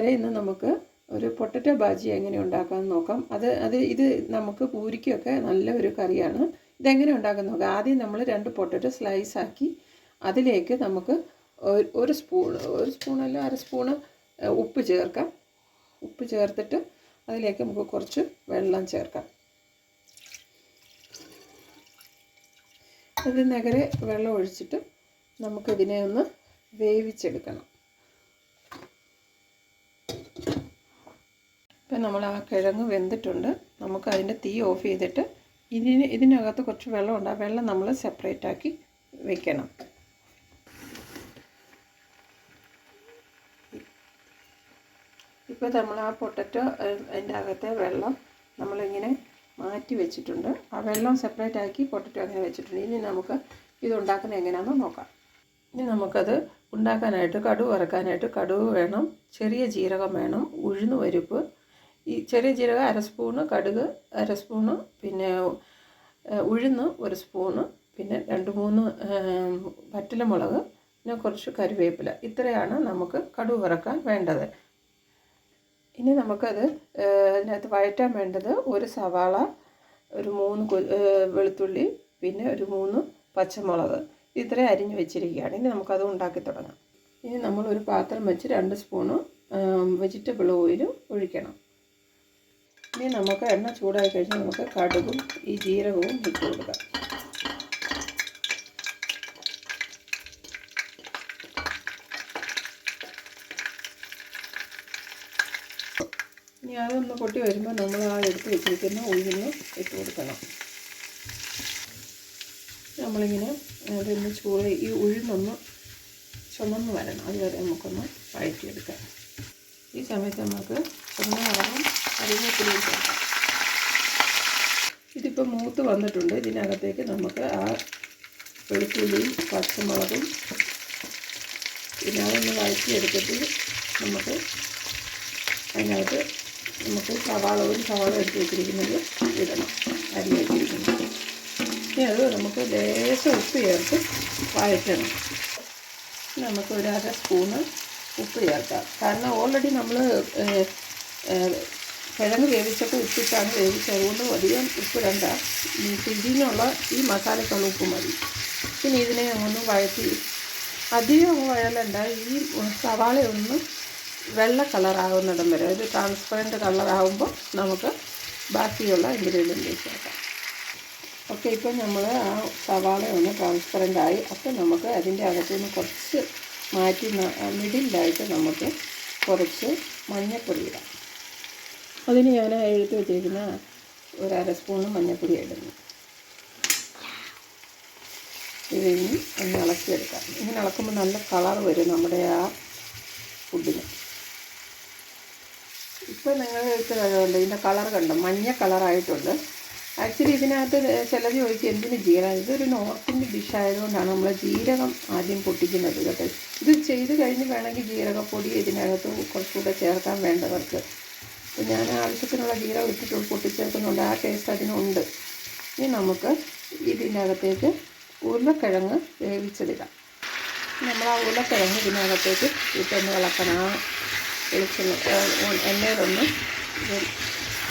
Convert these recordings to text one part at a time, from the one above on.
വരെ ഇന്ന് നമുക്ക് ഒരു പൊട്ടറ്റോ ബാജി എങ്ങനെ ഉണ്ടാക്കാമെന്ന് നോക്കാം. അത് അത് ഇത് നമുക്ക് പൂരിക്കൊക്കെ നല്ല ഒരു കറിയാണ്. ഇതെങ്ങനെ ഉണ്ടാക്കാൻ നോക്കാം. ആദ്യം നമ്മൾ രണ്ട് പൊട്ടറ്റോ സ്ലൈസ് ആക്കി അതിലേക്ക് നമുക്ക് ഒരു- സ്പൂൺ ഒരു സ്പൂണല്ല അര സ്പൂണ് ഉപ്പ് ചേർക്കാം. ഉപ്പ് ചേർത്തിട്ട് അതിലേക്ക് നമുക്ക് കുറച്ച് വെള്ളം ചേർക്കാം. ഇത് നഗരെ വെള്ളം ഒഴിച്ചിട്ട് നമുക്കിതിനെ ഒന്ന് വേവിച്ചെടുക്കണം. ഇപ്പം നമ്മൾ ആ കിഴങ്ങ് വെന്തിട്ടുണ്ട്. നമുക്ക് അതിന്റെ തീ ഓഫ് ചെയ്തിട്ട് ഇതിന് ഇതിനകത്ത് കുറച്ച് വെള്ളമുണ്ട് ആ വെള്ളം നമ്മൾ സെപ്പറേറ്റ് ആക്കി വെക്കണം. ഇപ്പോൾ നമ്മൾ ആ പൊട്ടറ്റോ അതിന്റെ അകത്തെ വെള്ളം നമ്മളിങ്ങനെ മാറ്റി വെച്ചിട്ടുണ്ട്. ആ വെള്ളം സെപ്പറേറ്റ് ആക്കി പൊട്ടറ്റോ അങ്ങനെ വെച്ചിട്ടുണ്ട്. ഇനി നമുക്ക് ഇത് ഉണ്ടാക്കുന്നത് എങ്ങനെയാണെന്ന് നോക്കാം. ഇനി നമുക്കത് ഉണ്ടാക്കാനായിട്ട് കടുവ് വറക്കാനായിട്ട് കടുവ് വേണം. ചെറിയ ജീരകം വേണം. ഉഴുന്ന് പരിപ്പ് ഈ ചെറിയ ജീരകം അര സ്പൂണ് കടുക് അര സ്പൂണ് പിന്നെ ഉഴുന്ന് ഒരു സ്പൂണ് പിന്നെ രണ്ട് മൂന്ന് വറ്റല വറ്റലമുളക് പിന്നെ കുറച്ച് കറിവേപ്പില. ഇത്രയാണ് നമുക്ക് കടുവ് വറക്കാൻ വേണ്ടത്. ഇനി നമുക്കത് അതിനകത്ത് വഴറ്റാൻ വേണ്ടത് ഒരു സവാള ഒരു മൂന്ന് വെളുത്തുള്ളി പിന്നെ ഒരു മൂന്ന് പച്ചമുളക്. ഇത്രയും അരിഞ്ഞ് വെച്ചിരിക്കുകയാണ്. ഇനി നമുക്കത് ഉണ്ടാക്കി തുടങ്ങാം. ഇനി നമ്മൾ ഒരു പാത്രം വെച്ച് രണ്ട് സ്പൂണ് വെജിറ്റബിൾ ഓയിലും ഒഴിക്കണം. ഇനി നമുക്ക് എണ്ണ ചൂടായി കഴിഞ്ഞാൽ നമുക്ക് കടുകും ഈ ജീരകവും ഇട്ട് കൊടുക്കാം. ഇനി അതൊന്ന് പൊട്ടി വരുമ്പോൾ നമ്മൾ ആ എടുത്ത് വെച്ചിരിക്കുന്ന ഉഴുന്ന് ഇട്ട് കൊടുക്കണം. നമ്മളിങ്ങനെ അതൊന്ന് ചൂട് ഈ ഉഴുന്നൊന്ന് ചുമന്ന് വരണം. അതുവരെ നമുക്കൊന്ന് വഴറ്റിയെടുക്കാം. ഈ സമയത്ത് നമുക്ക് ചുമന്ന കളറും കറിവേപ്പിലയും ചേർക്കാം ഇതിപ്പോൾ മൂത്ത് വന്നിട്ടുണ്ട്. ഇതിനകത്തേക്ക് നമുക്ക് ആ വെളുത്തുള്ളിയും പച്ചമുളകും പിന്നെ അതൊന്ന് വഴറ്റിയെടുത്തിട്ട് നമുക്ക് അതിനകത്ത് നമുക്ക് സവാളവും സവാള എടുത്ത് വെച്ചിരിക്കുന്നത് ഇടണം. അരി വെച്ചിരിക്കുന്നത്. ഇനി അത് നമുക്ക് ലേശം ഉപ്പ് ചേർത്ത് വഴറ്റണം. നമുക്ക് ഒരു അര സ്പൂണ് ഉപ്പ് ചേർക്കാം. കാരണം ഓൾറെഡി നമ്മൾ കിഴങ്ങ് വേവിച്ചപ്പോൾ ഉപ്പിട്ടാണ് വേവിച്ചത്. അതുകൊണ്ട് അധികം ഉപ്പ് രണ്ട ഈ പിടിയിലുള്ള ഈ മസാലയ്ക്കുള്ള ഉപ്പ് മതി. പിന്നെ ഇതിനെ ഒന്ന് വഴറ്റി. അധികം വഴലണ്ട. ഈ സവാള ഒന്ന് വെള്ള കളറാകുന്നിടം വരെ. ഒരു ട്രാൻസ്പെറന്റ് കളറാകുമ്പോൾ നമുക്ക് ബാക്കിയുള്ള ഇൻഗ്രീഡിയന്റ് ചേർക്കാം. ഓക്കെ ഇപ്പം നമ്മൾ ആ സവാള ഒന്ന് ട്രാൻസ്പെറന്റ് ആയി. അപ്പോൾ നമുക്ക് അതിന്റെ അകത്തുനിന്ന് കുറച്ച് മാറ്റി മിഡിലായിട്ട് നമുക്ക് കുറച്ച് മഞ്ഞൾപ്പൊടി ഇടാം. അതിന് ഞാൻ എടുത്ത് വെച്ചിരിക്കുന്ന ഒരു അര സ്പൂണ് മഞ്ഞൾപ്പൊടി ഇടുന്നു. ഇത് ഇനി ഒന്ന് ഇളക്കിയെടുക്കാം. ഇങ്ങനെ ഇളക്കുമ്പോൾ നല്ല കളർ വരും നമ്മുടെ ആ ഫുഡിന്. ഇപ്പോൾ നിങ്ങൾ എടുത്ത് കഴിവുണ്ട് ഇതിന്റെ കളർ കണ്ടു? മഞ്ഞ കളറായിട്ടുണ്ട്. ആക്ച്വലി ഇതിനകത്ത് ചിലർ ചോദിക്കും എന്തിന് ജീരകം? ഇതൊരു നോർത്ത് ഇന്ത്യൻ ഡിഷ് ആയതുകൊണ്ടാണ് നമ്മൾ ജീരകം ആദ്യം പൊട്ടിക്കുന്നത് കേട്ടോ. ഇത് ചെയ്ത് കഴിഞ്ഞ് വേണമെങ്കിൽ ജീരകപ്പൊടി ഇതിനകത്ത് കുറച്ചുകൂടെ ചേർക്കാൻ വേണ്ടവർക്ക് അപ്പോൾ ഞാൻ ആവശ്യത്തിനുള്ള ജീരകം ഇട്ടിട്ട് പൊട്ടിച്ചേർക്കുന്നുണ്ട്. ആ ടേസ്റ്റ് അതിനുണ്ട്. ഇനി നമുക്ക് ഇതിനകത്തേക്ക് ഉരുളക്കിഴങ്ങ് വേവിച്ചതിടാം നമ്മൾ ആ ഉരുളക്കിഴങ്ങ് ഇതിനകത്തേക്ക് ഇട്ടൊന്ന് ഇളക്കണം ആ വെളിച്ചെണ്ണ എണ്ണയിലൊന്ന് ഇത്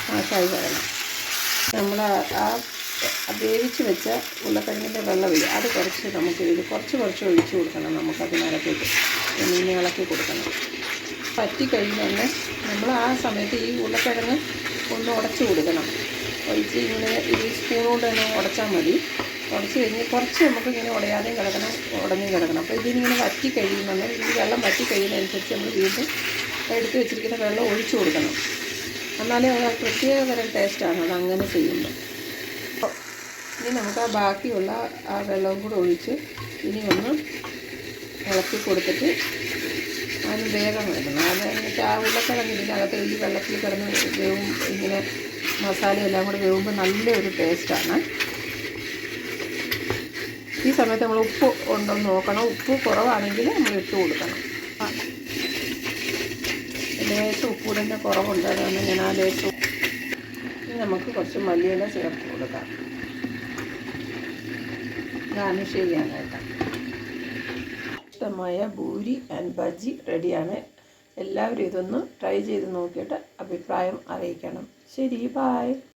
മാസായി വരണം. നമ്മൾ ആ വേവിച്ച് വെച്ച ഉരുളക്കിഴങ്ങിന്റെ വെള്ളമില്ല അത് കുറച്ച് നമുക്ക് ഇത് കുറച്ച് കുറച്ച് ഒഴിച്ചു കൊടുക്കണം. നമുക്ക് അതിനകത്തേക്ക്. മീനെ ഇളക്കി കൊടുക്കണം. പറ്റി നമ്മൾ ആ സമയത്ത് ഈ ഉരുളക്കിഴങ്ങ് ഒന്ന് ഉടച്ചു കൊടുക്കണം. ഒഴിച്ച് ഇങ്ങനെ ഈ സ്പൂൺ കൊണ്ട് തന്നെ ഉടച്ചാൽ മതി. ഉടച്ച് കഴിഞ്ഞ് കുറച്ച് നമുക്ക് ഇങ്ങനെ ഉടയാതെയും കിടക്കണം ഉടഞ്ഞും കിടക്കണം. അപ്പോൾ ഇതിനിങ്ങനെ വറ്റി കഴിയുമ്പോൾ ഈ വെള്ളം വറ്റി കഴിയുന്നതനുസരിച്ച് നമ്മൾ വീണ്ടും എടുത്ത് വെച്ചിരിക്കുന്ന വെള്ളം ഒഴിച്ചു കൊടുക്കണം. എന്നാലേ അത് പ്രത്യേക തരം ടേസ്റ്റാണ് അത് അങ്ങനെ ചെയ്യുമ്പോൾ ഇനി നമുക്ക് ആ ബാക്കിയുള്ള ആ വെള്ളവും കൂടെ ഒഴിച്ച് ഇനി ഒന്ന് ഇളക്കി കൊടുത്തിട്ട് അതിന് വേഗം വേണം അത് എന്നിട്ട് ആ ഉരുളക്കിഴങ്ങ് ഇതിനകത്ത് ഈ വെള്ളത്തിൽ കിടന്ന് വേവും. ഇങ്ങനെ മസാല എല്ലാം കൂടെ വേവുമ്പോൾ നല്ലൊരു ടേസ്റ്റാണ് ഈ സമയത്ത് നമ്മൾ ഉപ്പ് ഉണ്ടോ എന്ന് നോക്കണം. ഉപ്പ് കുറവാണെങ്കിൽ നമ്മൾ ഇട്ട് കൊടുക്കണം. ലേശം ഉപ്പ് ഉപ്പൂടിന്റെ കുറവുണ്ട്. അതാണ് ഞാൻ ആ ലേശം നമുക്ക് കുറച്ച് മല്ലിയില ചേർത്ത് കൊടുക്കാം. ഗാർണിഷ് ചെയ്യാനായിട്ട് ഇഷ്ടമായ ഭൂരി ആൻഡ് ബജി റെഡിയാണ് എല്ലാവരും ഇതൊന്ന് ട്രൈ ചെയ്ത് നോക്കിയിട്ട് അഭിപ്രായം അറിയിക്കണം. ശരി ബായ്